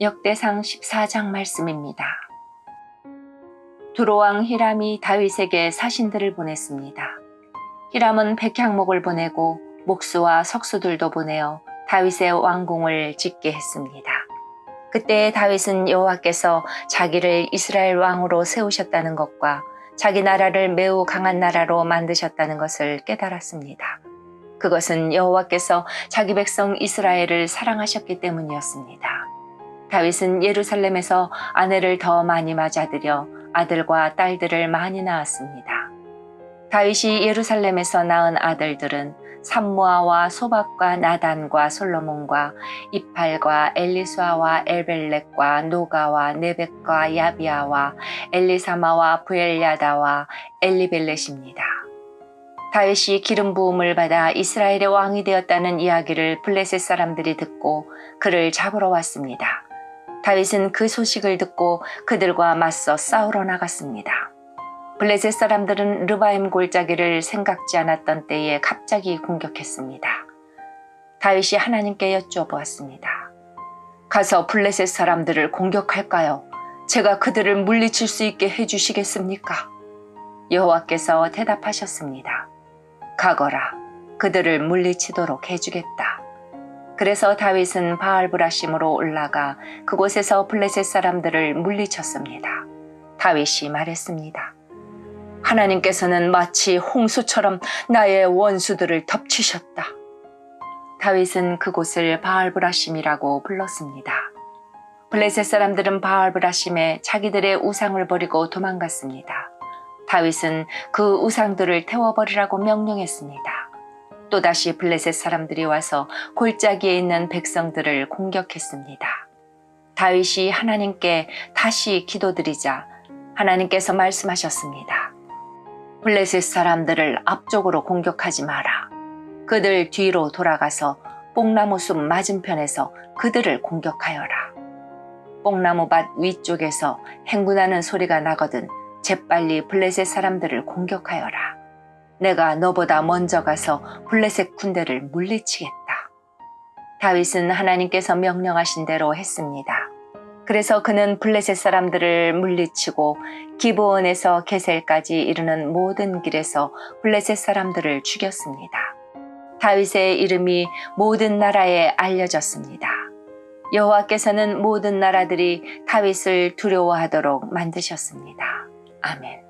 역대상 14장 말씀입니다. 두로왕 히람이 다윗에게 사신들을 보냈습니다. 히람은 백향목을 보내고 목수와 석수들도 보내어 다윗의 왕궁을 짓게 했습니다. 그때 다윗은 여호와께서 자기를 이스라엘 왕으로 세우셨다는 것과 자기 나라를 매우 강한 나라로 만드셨다는 것을 깨달았습니다. 그것은 여호와께서 자기 백성 이스라엘을 사랑하셨기 때문이었습니다. 다윗은 예루살렘에서 아내를 더 많이 맞아들여 아들과 딸들을 많이 낳았습니다. 다윗이 예루살렘에서 낳은 아들들은 삼무아와 소박과 나단과 솔로몬과 이팔과 엘리수아와 엘벨렉과 노가와 네벡과 야비아와 엘리사마와 부엘야다와 엘리벨렛입니다. 다윗이 기름 부음을 받아 이스라엘의 왕이 되었다는 이야기를 블레셋 사람들이 듣고 그를 잡으러 왔습니다. 다윗은 그 소식을 듣고 그들과 맞서 싸우러 나갔습니다. 블레셋 사람들은 르바임 골짜기를 생각지 않았던 때에 갑자기 공격했습니다. 다윗이 하나님께 여쭤보았습니다. 가서 블레셋 사람들을 공격할까요? 제가 그들을 물리칠 수 있게 해주시겠습니까? 여호와께서 대답하셨습니다. 가거라, 그들을 물리치도록 해주겠다. 그래서 다윗은 바알브라심으로 올라가 그곳에서 블레셋 사람들을 물리쳤습니다. 다윗이 말했습니다. 하나님께서는 마치 홍수처럼 나의 원수들을 덮치셨다. 다윗은 그곳을 바알브라심이라고 불렀습니다. 블레셋 사람들은 바알브라심에 자기들의 우상을 버리고 도망갔습니다. 다윗은 그 우상들을 태워버리라고 명령했습니다. 또다시 블레셋 사람들이 와서 골짜기에 있는 백성들을 공격했습니다. 다윗이 하나님께 다시 기도드리자 하나님께서 말씀하셨습니다. 블레셋 사람들을 앞쪽으로 공격하지 마라. 그들 뒤로 돌아가서 뽕나무 숲 맞은편에서 그들을 공격하여라. 뽕나무 밭 위쪽에서 행군하는 소리가 나거든 재빨리 블레셋 사람들을 공격하여라. 내가 너보다 먼저 가서 블레셋 군대를 물리치겠다. 다윗은 하나님께서 명령하신 대로 했습니다. 그래서 그는 블레셋 사람들을 물리치고 기브온에서 게셀까지 이르는 모든 길에서 블레셋 사람들을 죽였습니다. 다윗의 이름이 모든 나라에 알려졌습니다. 여호와께서는 모든 나라들이 다윗을 두려워하도록 만드셨습니다. 아멘.